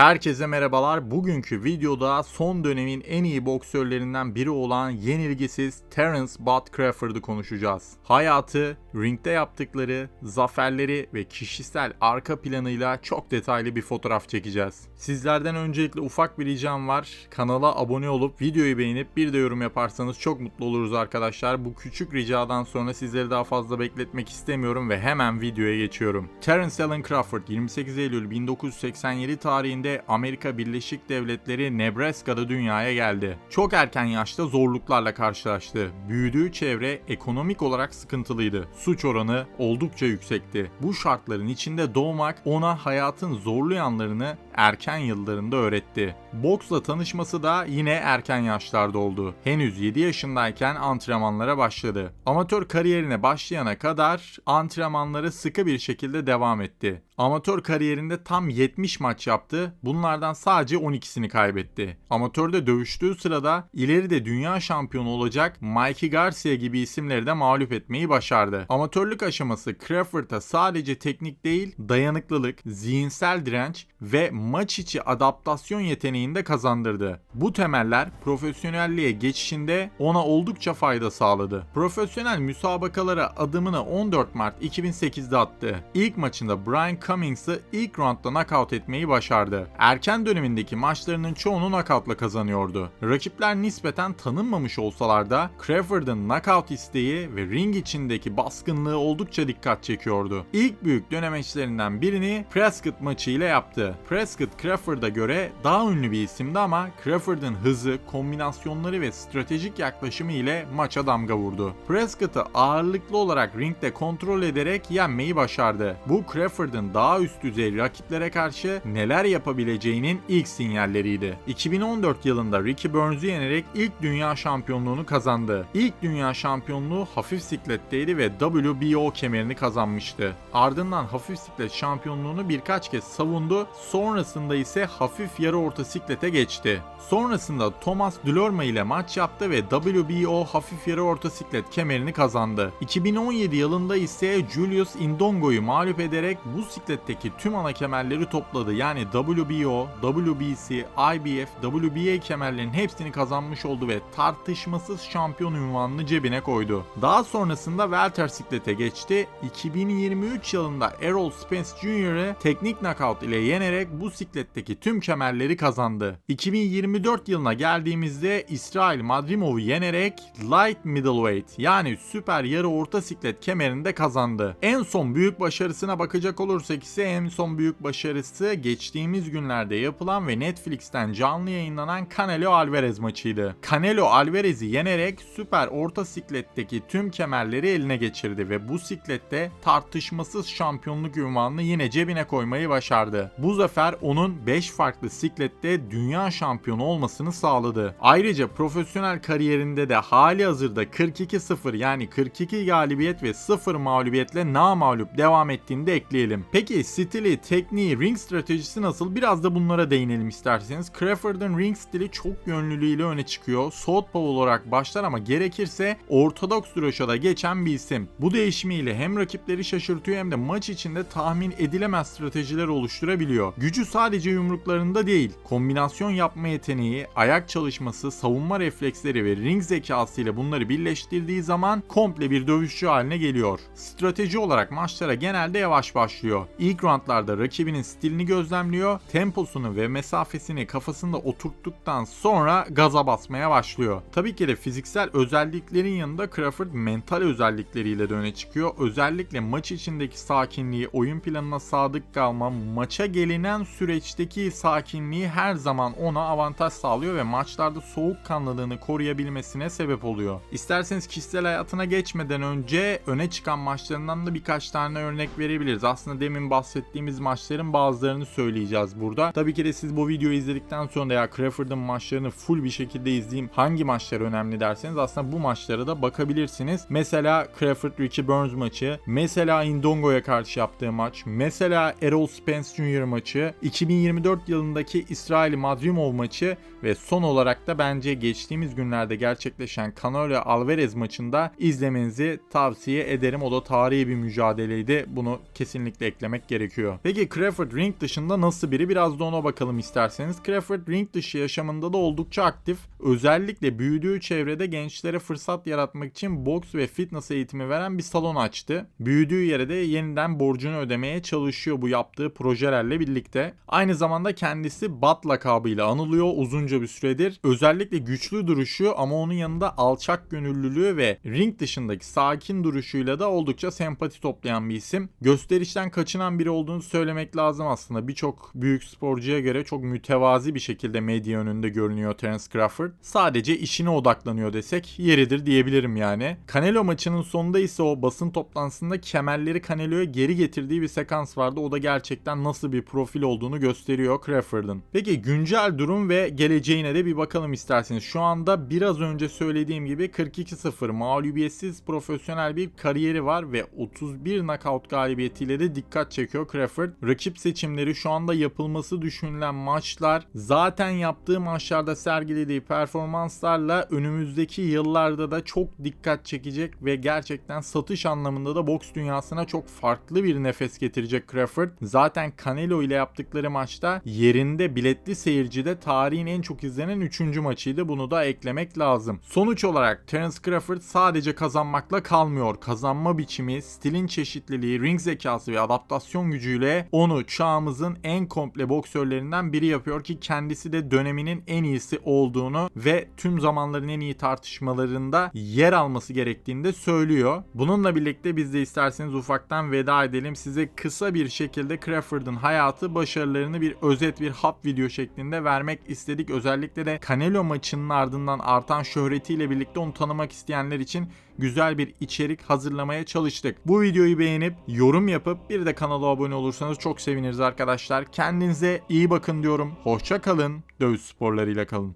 Herkese merhabalar. Bugünkü videoda son dönemin en iyi boksörlerinden biri olan yenilgisiz Terence Bud Crawford'u konuşacağız. Hayatı, ringde yaptıkları, zaferleri ve kişisel arka planıyla çok detaylı bir fotoğraf çekeceğiz. Sizlerden öncelikle ufak bir ricam var. Kanala abone olup videoyu beğenip bir de yorum yaparsanız çok mutlu oluruz arkadaşlar. Bu küçük ricadan sonra sizleri daha fazla bekletmek istemiyorum ve hemen videoya geçiyorum. Terence Allen Crawford 28 Eylül 1987 tarihinde Amerika Birleşik Devletleri Nebraska'da dünyaya geldi. Çok erken yaşta zorluklarla karşılaştı. Büyüdüğü çevre ekonomik olarak sıkıntılıydı. Suç oranı oldukça yüksekti. Bu şartların içinde doğmak ona hayatın zorlu yanlarını erken yıllarında öğretti. Boksla tanışması da yine erken yaşlarda oldu. Henüz 7 yaşındayken antrenmanlara başladı. Amatör kariyerine başlayana kadar antrenmanları sıkı bir şekilde devam etti. Amatör kariyerinde tam 70 maç yaptı. Bunlardan sadece 12'sini kaybetti. Amatörde dövüştüğü sırada ileride dünya şampiyonu olacak Mikey Garcia gibi isimleri de mağlup etmeyi başardı. Amatörlük aşaması Crawford'a sadece teknik değil, dayanıklılık, zihinsel direnç ve maç içi adaptasyon yeteneğini de kazandırdı. Bu temeller profesyonelliğe geçişinde ona oldukça fayda sağladı. Profesyonel müsabakalara adımını 14 Mart 2008'de attı. İlk maçında Brian Cummings'ı ilk roundda knockout etmeyi başardı. Erken dönemindeki maçlarının çoğunu knockoutla kazanıyordu. Rakipler nispeten tanınmamış olsalar da Crawford'ın knockout isteği ve ring içindeki baskınlığı oldukça dikkat çekiyordu. İlk büyük dönemeçlerinden birini Prescott maçı ile yaptı. Prescott Crawford'a göre daha ünlü bir isimdi ama Crawford'ın hızı, kombinasyonları ve stratejik yaklaşımı ile maça damga vurdu. Prescott'ı ağırlıklı olarak ringde kontrol ederek yenmeyi başardı. Bu Crawford'ın daha üst düzey rakiplere karşı neler yapabileceğinin ilk sinyalleriydi. 2014 yılında Ricky Burns'u yenerek ilk dünya şampiyonluğunu kazandı. İlk dünya şampiyonluğu hafif sikletteydi ve WBO kemerini kazanmıştı. Ardından hafif siklet şampiyonluğunu birkaç kez savundu. Sonrasında ise hafif yarı orta siklete geçti. Sonrasında Thomas Dulorma ile maç yaptı ve WBO hafif yarı orta siklet kemerini kazandı. 2017 yılında ise Julius Indongo'yu mağlup ederek bu sikletteki tüm ana kemerleri topladı. Yani WBO, WBC, IBF, WBA kemerlerinin hepsini kazanmış oldu ve tartışmasız şampiyon ünvanını cebine koydu. Daha sonrasında welter siklete geçti. 2023 yılında Errol Spence Jr.'ı teknik knockout ile yenerek bu sikletteki tüm kemerleri kazandı. 2024 yılına geldiğimizde İsrail Madrimov'u yenerek light middleweight yani süper yarı orta siklet kemerini de kazandı. En son büyük başarısına bakacak olursak ise en son büyük başarısı geçtiğimiz günlerde yapılan ve Netflix'ten canlı yayınlanan Canelo Alvarez maçıydı. Canelo Alvarez'i yenerek süper orta sikletteki tüm kemerleri eline geçirdi ve bu siklette tartışmasız şampiyonluk ünvanını yine cebine koymayı başardı. Bu zafer onun 5 farklı siklette dünya şampiyonu olmasını sağladı. Ayrıca profesyonel kariyerinde de hali hazırda 42-0 yani 42 galibiyet ve 0 mağlubiyetle namağlup devam ettiğini de ekleyelim. Peki stili, tekniği, ring stratejisi nasıl? Biraz da bunlara değinelim isterseniz. Crawford'ın ring stili çok yönlülüğüyle öne çıkıyor. Southpaw olarak başlar ama gerekirse ortodoks da geçen bir isim. Bu değişimiyle hem rakipleri şaşırtıyor hem de maç içinde tahmin edilemez stratejiler oluşturabiliyor. Gücü sadece yumruklarında değil, kombinasyon yapma yeteneği, ayak çalışması, savunma refleksleri ve ring zekası ile bunları birleştirdiği zaman komple bir dövüşçü haline geliyor. Strateji olarak maçlara genelde yavaş başlıyor. İlk roundlarda rakibinin stilini gözlemliyor, temposunu ve mesafesini kafasında oturttuktan sonra gaza basmaya başlıyor. Tabii ki de fiziksel özelliklerin yanında Crawford mental özellikleriyle de öne çıkıyor. Özellikle maç içindeki sakinliği, oyun planına sadık kalma, maça gelinen süreçteki sakinliği her zaman ona avantaj sağlıyor ve maçlarda soğukkanlılığını koruyabilmesine sebep oluyor. İsterseniz kişisel hayatına geçmeden önce öne çıkan maçlarından da birkaç tane örnek verebiliriz. Aslında demin bahsettiğimiz maçların bazılarını söyleyeceğiz burada. Tabii ki de siz bu videoyu izledikten sonra ya Crawford'ın maçlarını full bir şekilde izleyeyim hangi maçlar önemli derseniz aslında bu maçlara da bakabilirsiniz. Mesela Crawford Ricky Burns maçı, mesela Indongo'ya karşı yaptığı maç, mesela Errol Spence Jr. maçı, 2024 yılındaki İsrail Madrimov maçı ve son olarak da bence geçtiğimiz günlerde gerçekleşen Canelo Alvarez maçında izlemenizi tavsiye ederim. O da tarihi bir mücadeleydi. Bunu kesinlikle eklemek gerekiyor. Peki Crawford ring dışında nasıl biri? Biraz da ona bakalım isterseniz. Crawford ring dışı yaşamında da oldukça aktif. Özellikle büyüdüğü çevrede gençlere fırsat yaratmak için boks ve fitness eğitimi veren bir salon açtı. Büyüdüğü yere de yeniden borcunu ödemeye çalışıyor bu yaptığı projelerle birlikte. Aynı zamanda kendisi Bat lakabıyla anılıyor uzunca bir süredir. Özellikle güçlü duruşu ama onun yanında alçak gönüllülüğü ve ring dışındaki sakin duruşuyla da oldukça sempati toplayan bir isim. Gösterişten kaçınan biri olduğunu söylemek lazım aslında. Birçok büyük sporcuya göre çok mütevazi bir şekilde medya önünde görünüyor Terence Crawford. Sadece işine odaklanıyor desek yeridir diyebilirim yani. Canelo maçının sonunda ise o basın toplantısında kemerleri Canelo'ya geri getirdiği bir sekans vardı. O da gerçekten nasıl bir profil olduğunu gösteriyor Crawford'ın. Peki güncel durum ve geleceğine de bir bakalım isterseniz. Şu anda biraz önce söylediğim gibi 42-0 mağlubiyetsiz profesyonel bir kariyeri var ve 31 knockout galibiyetiyle de dikkat çekiyor Crawford. Rakip seçimleri şu anda yapılması düşünülen maçlar zaten yaptığı maçlarda sergilediği performanslarla önümüzdeki yıllarda da çok dikkat çekecek ve gerçekten satış anlamında da boks dünyasına çok farklı bir nefes getirecek Crawford. Zaten Canelo ile yaptıkları maçta yerinde biletli seyircide tarihin en çok izlenen 3. maçıydı. Bunu da eklemek lazım. Sonuç olarak Terence Crawford sadece kazanmakla kalmıyor. Kazanma biçimi, stilin çeşitliliği, ring zekası ve adaptasyon gücüyle onu çağımızın en komple boksörlerinden biri yapıyor ki kendisi de döneminin en iyisi olduğunu ve tüm zamanların en iyi tartışmalarında yer alması gerektiğini de söylüyor. Bununla birlikte biz de isterseniz ufaktan veda edelim. Size kısa bir şekilde Crawford'ın hayatı, başarılarını bir özet bir hap video şeklinde vermek istedik. Özellikle de Canelo maçının ardından artan şöhretiyle birlikte onu tanımak isteyenler için güzel bir içerik hazırlamaya çalıştık. Bu videoyu beğenip yorum yapıp bir de kanala abone olursanız çok seviniriz arkadaşlar. Kendinize iyi bakın diyorum. Hoşça kalın. Dövüş sporlarıyla kalın.